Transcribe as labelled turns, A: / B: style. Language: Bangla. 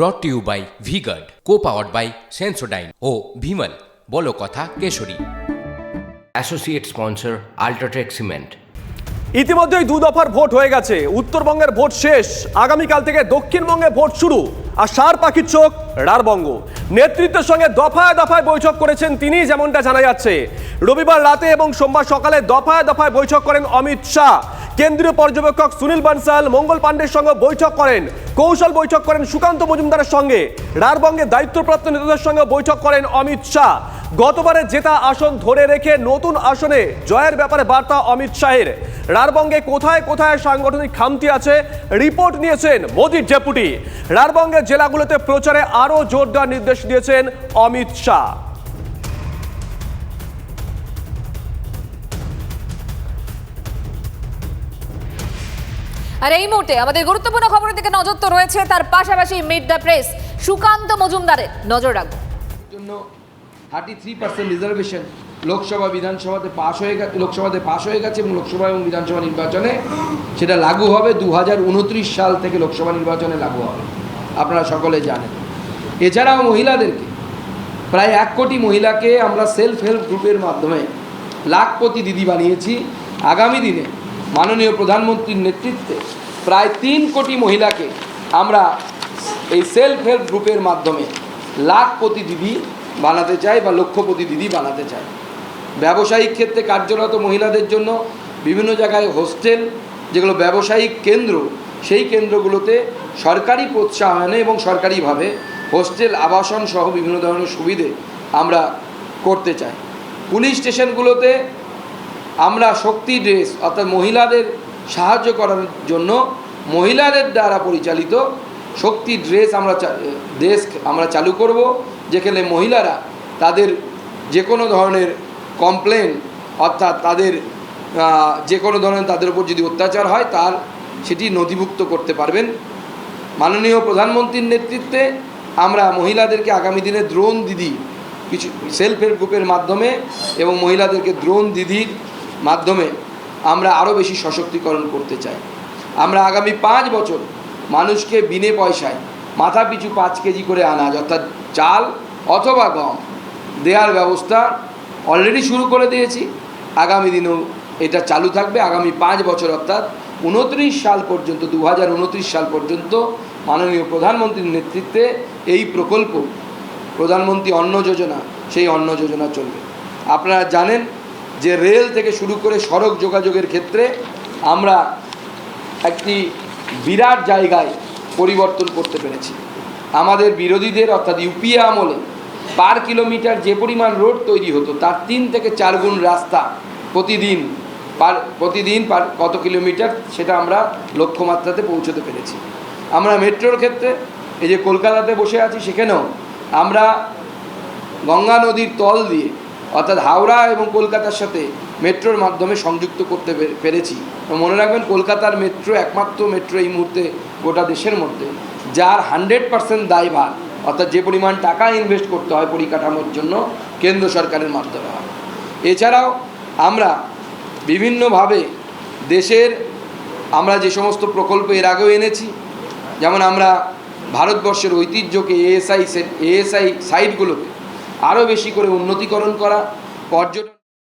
A: Brought to you by V Guard co powered by Sensodyne ও ভিমল বলো কথা Kesari. Associate sponsor UltraTech cement
B: ইতিমধ্যেই দু দফার ভোট হয়ে গেছে। উত্তরবঙ্গের ভোট শেষ। আগামীকাল থেকে দক্ষিণবঙ্গে ভোট শুরু। আর সার পাখির চোখ রারবঙ্গ নেতৃত্বের সঙ্গে দফায় দফায় বৈঠক করেছেন তিনি, যেমনটা জানা যাচ্ছে। রবিবার রাতে এবং সোমবার সকালে দফায় দফায় বৈঠক করেন অমিত শাহ। কেন্দ্রীয় পর্যবেক্ষক সুনীল বানসাল, মঙ্গল পাণ্ডের সঙ্গে বৈঠক করেন। কৌশল বৈঠক করেন সুকান্ত মজুমদারের সঙ্গে। রারবঙ্গে দায়িত্বপ্রাপ্ত নেতাদের সঙ্গে বৈঠক করেন অমিত শাহ। গতবারে জেতা আসন ধরে রেখে নতুন আসনে জয়ের ব্যাপারে বার্তা অমিত শাহের। রারবঙ্গে কোথায় কোথায় সাংগঠনিক খামতি আছে রিপোর্ট নিয়েছেন মোদির ডেপুটি। রারবঙ্গের জেলাগুলোতে প্রচারে আরও জোরদার নির্দেশ দিয়েছেন অমিত শাহ।
C: আর এই মুহূর্তে আমাদের গুরুত্বপূর্ণ খবরের দিকে নজর তো রয়েছে তার পাশাপাশি মিড দ্য প্রেস সুকান্ত মজুমদারের নজর রাখব।
D: জন্য thirty three percent reservation Lok Sabha, বিধানসভাতে পাশ হয়ে গেছে, লোকসভাতে পাশ হয়ে গেছে এবং লোকসভা এবং বিধানসভা নির্বাচনে সেটা লাগু হবে। দু হাজার উনত্রিশ সাল থেকে লোকসভা নির্বাচনে লাগু হবে। আপনারা সকলে জানেন। এছাড়াও মহিলাদেরকে প্রায় এক কোটি মহিলাকে আমরা সেলফ হেল্প গ্রুপের মাধ্যমে লাখপতি দিদি বানিয়েছি। আগামী দিনে মাননীয় প্রধানমন্ত্রীর নেতৃত্বে প্রায় তিন কোটি মহিলাকে আমরা এই সেলফ হেল্প গ্রুপের মাধ্যমে লাখপতি দিদি বানাতে চাই বা লক্ষপতি দিদি বানাতে চাই ব্যবসায়িক ক্ষেত্রে কার্যরত মহিলাদের জন্য বিভিন্ন জায়গায় হোস্টেল, যেগুলো ব্যবসায়িক কেন্দ্র, সেই কেন্দ্রগুলোতে সরকারি প্রোৎসাহনে এবং সরকারিভাবে হোস্টেল, আবাসন সহ বিভিন্ন ধরনের সুবিধে আমরা করতে চাই। পুলিশ স্টেশনগুলোতে আমরা শক্তি ড্রেস অর্থাৎ মহিলাদের সাহায্য করার জন্য মহিলাদের দ্বারা পরিচালিত শক্তি ড্রেস আমরা ড্রেস আমরা চালু করব, যেখানে মহিলারা তাদের যে কোনো ধরনের কমপ্লেন অর্থাৎ তাদের যে কোনো ধরনের তাদের উপর যদি অত্যাচার হয়, তার সেটি নথিভুক্ত করতে পারবেন। মাননীয় প্রধানমন্ত্রীর নেতৃত্বে আমরা মহিলাদেরকে আগামী দিনে দ্রোণ দিদি, কিছু সেলফ হেল্প গ্রুপের মাধ্যমে এবং মহিলাদেরকে দ্রোণ দিদির মাধ্যমে আমরা আরও বেশি সশক্তিকরণ করতে চাই। আমরা আগামী পাঁচ বছর মানুষকে বিনে পয়সায় মাথা পিছু পাঁচ কেজি করে আনাজ, অর্থাৎ চাল অথবা গম দেওয়ার ব্যবস্থা অলরেডি শুরু করে দিয়েছি। আগামী দিনেও এটা চালু থাকবে। আগামী পাঁচ বছর অর্থাৎ উনত্রিশ সাল পর্যন্ত দু হাজার উনত্রিশ সাল পর্যন্ত মাননীয় প্রধানমন্ত্রীর নেতৃত্বে এই প্রকল্প, প্রধানমন্ত্রী অন্ন যোজনা, সেই অন্ন যোজনা চলবে। আপনারা জানেন যে রেল থেকে শুরু করে সড়ক যোগাযোগের ক্ষেত্রে আমরা একটি বিরাট জায়গায় পরিবর্তন করতে পেরেছি। আমাদের বিরোধীদের, অর্থাৎ ইউপিএ আমলে পার কিলোমিটার যে পরিমাণ রোড তৈরি হতো, তার তিন থেকে চার গুণ রাস্তা প্রতিদিন পার প্রতিদিন পার কত কিলোমিটার সেটা আমরা লক্ষ্যমাত্রাতে পৌঁছতে পেরেছি। আমরা মেট্রোর ক্ষেত্রে, এই যে কলকাতাতে বসে আছি, সেখানেও আমরা গঙ্গা নদীর তল দিয়ে, অর্থাৎ হাওড়া এবং কলকাতার সাথে মেট্রোর মাধ্যমে সংযুক্ত করতে পেরেছি। মনে রাখবেন, কলকাতার মেট্রো একমাত্র মেট্রো এই মুহূর্তে গোটা দেশের মধ্যে, যার হান্ড্রেড পার্সেন্ট দায়ভার, অর্থাৎ যে পরিমাণ টাকা ইনভেস্ট করতে হয় পরিকাঠামোর জন্য, কেন্দ্র সরকারের মাধ্যমে হয়। এছাড়াও আমরা বিভিন্নভাবে দেশের, আমরা যে সমস্ত প্রকল্প এর আগেও এনেছি, যেমন আমরা ভারতবর্ষের ঐতিহ্যকে এএসআই এএসআই সাইটগুলোকে আরও বেশি করে উন্নতিকরণ করা, পর্যটন